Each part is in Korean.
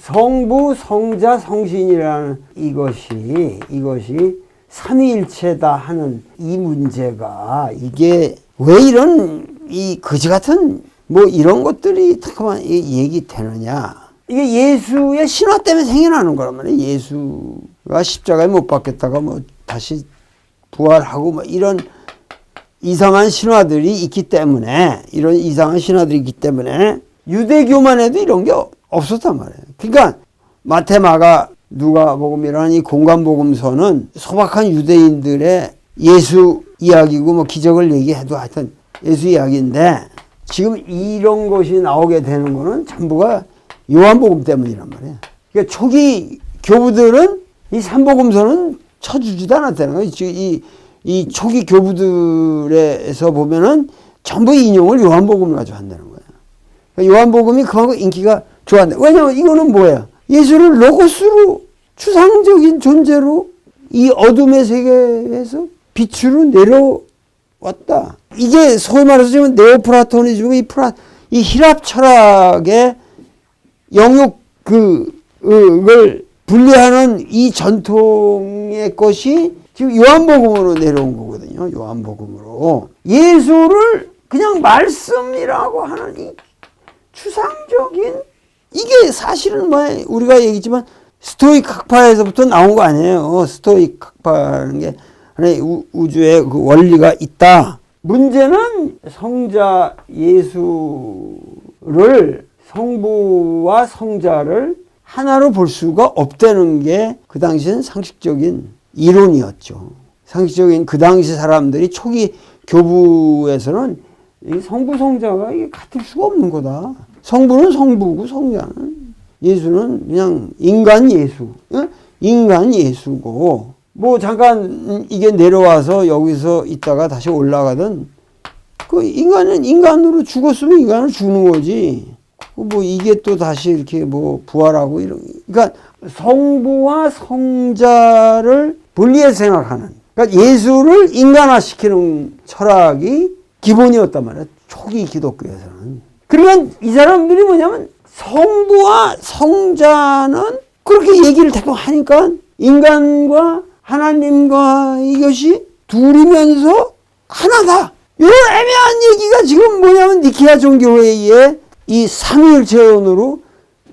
성부, 성자, 성신이라는 이것이 이것이 삼위일체다 하는 이 문제가 이게 왜 이런 이 거지 같은 뭐 이런 것들이 잠깐만 얘기되느냐? 이게 예수의 신화 때문에 생겨나는 거란 말이에요. 예수가 십자가에 못 박혔다가 뭐 다시 부활하고 뭐 이런 이상한 신화들이 있기 때문에 이런 이상한 신화들이 있기 때문에 유대교만 해도 이런 게 없었단 말이에요. 그러니까 마테마가 누가 복음이라는 이 공간 복음서는 소박한 유대인들의 예수 이야기고 뭐 기적을 얘기해도 하여튼 예수 이야기인데 지금 이런 것이 나오게 되는 거는 전부가 요한복음 때문이란 말이에요. 그러니까 초기 교부들은 이 삼복음서는 쳐주지도 않았다는 거예요. 이, 이 초기 교부들에서 보면은 전부 인용을 요한복음을 가지고 한다는 거예요. 그러니까 요한복음이 그만큼 인기가 좋았는데 왜냐면 이거는 뭐예요? 예수를 로고스로 추상적인 존재로 이 어둠의 세계에서 빛으로 내려왔다. 이게 소위 말해서 지금 네오플라토니즘, 이 프라, 이 히랍 철학의 영육 그을 분리하는 이 전통의 것이 지금 요한복음으로 내려온 거거든요. 요한복음으로 예수를 그냥 말씀이라고 하는 이 추상적인 이게 사실은 뭐 우리가 얘기했지만 스토익 학파에서부터 나온 거 아니에요. 스토익 학파라는 게 우주의 그 원리가 있다. 문제는 성자 예수를 성부와 성자를 하나로 볼 수가 없다는 게 그 당시엔 상식적인 이론이었죠. 상식적인 그 당시 사람들이 초기 교부에서는 이 성부 성자가 이게 같을 수가 없는 거다. 성부는 성부고 성자는 예수는 그냥 인간 예수, 어? 인간 예수고 뭐 잠깐 이게 내려와서 여기서 있다가 다시 올라가든 그 인간은 인간으로 죽었으면 인간을 죽는 거지. 뭐 이게 또 다시 이렇게 뭐 부활하고 이런 그러니까 성부와 성자를 분리해서 생각하는 그러니까 예수를 인간화시키는 철학이 기본이었단 말이야. 초기 기독교에서는. 그러면 이 사람들이 뭐냐면 성부와 성자는 그렇게 얘기를 대고 하니까 인간과 하나님과 이것이 둘이면서 하나다. 이런 애매한 얘기가 지금 뭐냐면 니키아 종교회의에 이 삼위일체론으로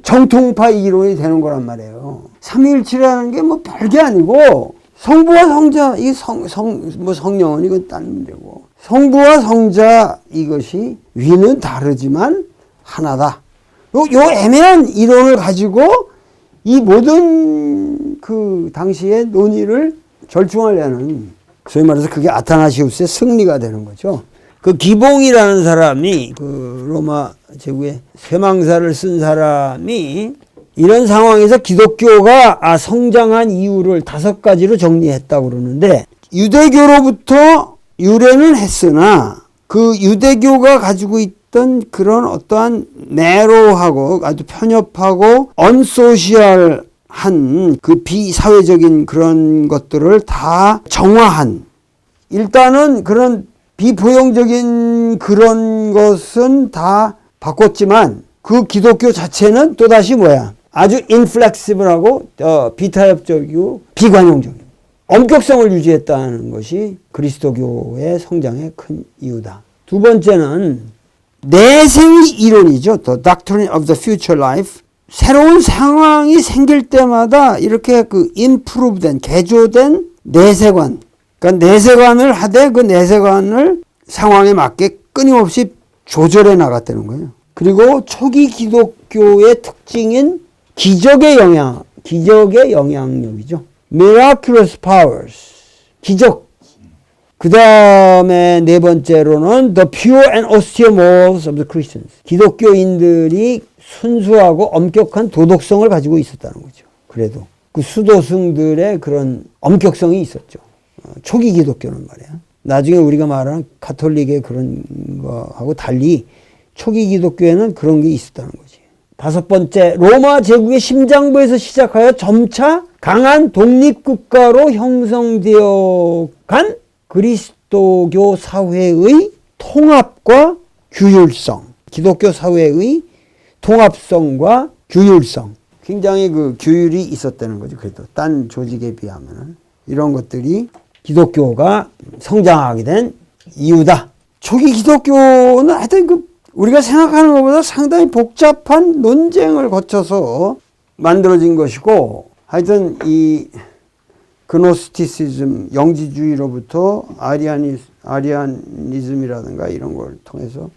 정통파 이론이 되는 거란 말이에요. 삼위일체라는 게 뭐 별게 아니고 성부와 성자 이 성 성 뭐 성령은 이건 딴 문제고 성부와 성자 이것이 위는 다르지만 하나다. 요, 요 애매한 이론을 가지고 이 모든 그 당시의 논의를 절충하려는 소위 말해서 그게 아타나시우스의 승리가 되는 거죠. 그 기봉이라는 사람이 그 로마 제국의 쇠망사를 쓴 사람이 이런 상황에서 기독교가 아, 성장한 이유를 다섯 가지로 정리했다고 그러는데 유대교로부터 유래는 했으나 그 유대교가 가지고 있던 그런 어떠한 내로하고 아주 편협하고 언소시얼한 그 비사회적인 그런 것들을 다 정화한 일단은 그런 비포용적인 그런 것은 다 바꿨지만 그 기독교 자체는 또다시 뭐야? 아주 인플렉시블하고 어, 비타협적이고 비관용적이고 엄격성을 유지했다는 것이 그리스도교의 성장의 큰 이유다. 두 번째는 내생의 이론이죠. The Doctrine of the Future Life. 새로운 상황이 생길 때마다 이렇게 그 improve된 개조된 내세관 그러니까 내세관을 하되 그 내세관을 상황에 맞게 끊임없이 조절해 나갔다는 거예요. 그리고 초기 기독교의 특징인 기적의 영향, 기적의 영향력이죠. miraculous powers. 기적. 그 다음에 네 번째로는 the pure and austere morals of the Christians. 기독교인들이 순수하고 엄격한 도덕성을 가지고 있었다는 거죠. 그래도 그 수도승들의 그런 엄격성이 있었죠. 어, 초기 기독교는 말이야. 나중에 우리가 말하는 가톨릭의 그런 거하고 달리 초기 기독교에는 그런 게 있었다는 거지. 다섯 번째, 로마 제국의 심장부에서 시작하여 점차 강한 독립국가로 형성되어 간 그리스도교 사회의 통합과 규율성. 기독교 사회의 통합성과 규율성. 굉장히 그 규율이 있었다는 거죠. 그래도 딴 조직에 비하면은 이런 것들이 기독교가 성장하게 된 이유다. 초기 기독교는 하여튼 그 우리가 생각하는 것보다 상당히 복잡한 논쟁을 거쳐서 만들어진 것이고 하여튼 이 그노스티시즘 영지주의로부터 아리아니 아리아니즘이라든가 이런 걸 통해서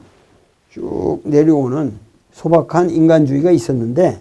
쭉 내려오는 소박한 인간주의가 있었는데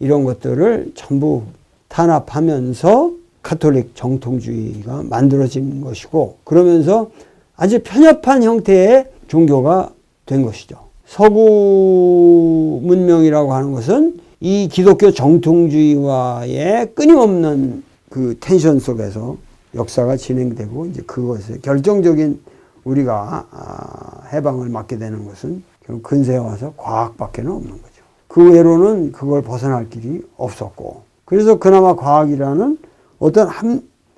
이런 것들을 전부 탄압하면서 카톨릭 정통주의가 만들어진 것이고 그러면서 아주 편협한 형태의 종교가 된 것이죠. 서구 문명이라고 하는 것은 이 기독교 정통주의와의 끊임없는 그 텐션 속에서 역사가 진행되고 이제 그것에 결정적인 우리가 아, 해방을 맞게 되는 것은 결국 근세에 와서 과학밖에는 없는 거죠. 그 외로는 그걸 벗어날 길이 없었고 그래서 그나마 과학이라는 어떤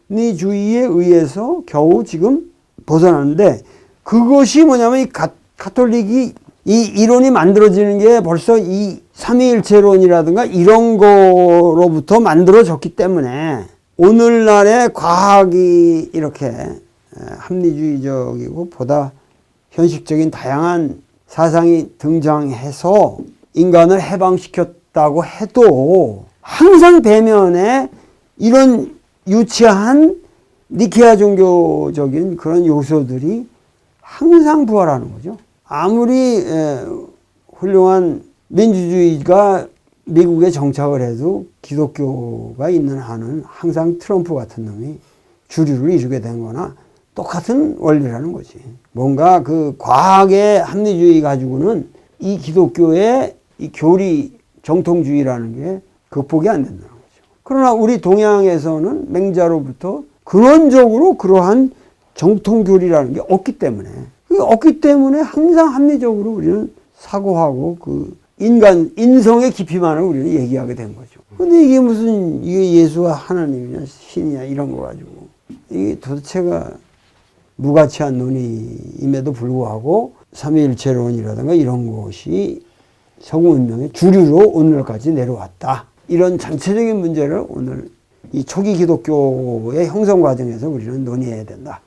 합리주의에 의해서 겨우 지금 벗어나는데 그것이 뭐냐면 이 가, 카톨릭이 이 이론이 만들어지는 게 벌써 이 삼위일체론이라든가 이런 거로부터 만들어졌기 때문에 오늘날의 과학이 이렇게 에, 합리주의적이고 보다 현실적인 다양한 사상이 등장해서 인간을 해방시켰다고 해도 항상 배면에 이런 유치한 니케아 종교적인 그런 요소들이 항상 부활하는 거죠. 아무리 에, 훌륭한 민주주의가 미국에 정착을 해도 기독교가 있는 한은 항상 트럼프 같은 놈이 주류를 이루게 된 거나 똑같은 원리라는 거지. 뭔가 그 과학의 합리주의 가지고는 이 기독교의 이 교리 정통주의라는 게 극복이 안 된다는 거죠. 그러나 우리 동양에서는 맹자로부터 근원적으로 그러한 정통교리라는 게 없기 때문에 그 없기 때문에 항상 합리적으로 우리는 사고하고 그 인간 인성의 깊이만을 우리는 얘기하게 된 거죠. 근데 이게 무슨 이게 예수가 하나님이냐 신이냐 이런 거 가지고 이게 도대체가 무가치한 논의임에도 불구하고 삼위일체론이라든가 이런 것이 서구 문명의 주류로 오늘까지 내려왔다. 이런 전체적인 문제를 오늘 이 초기 기독교의 형성 과정에서 우리는 논의해야 된다.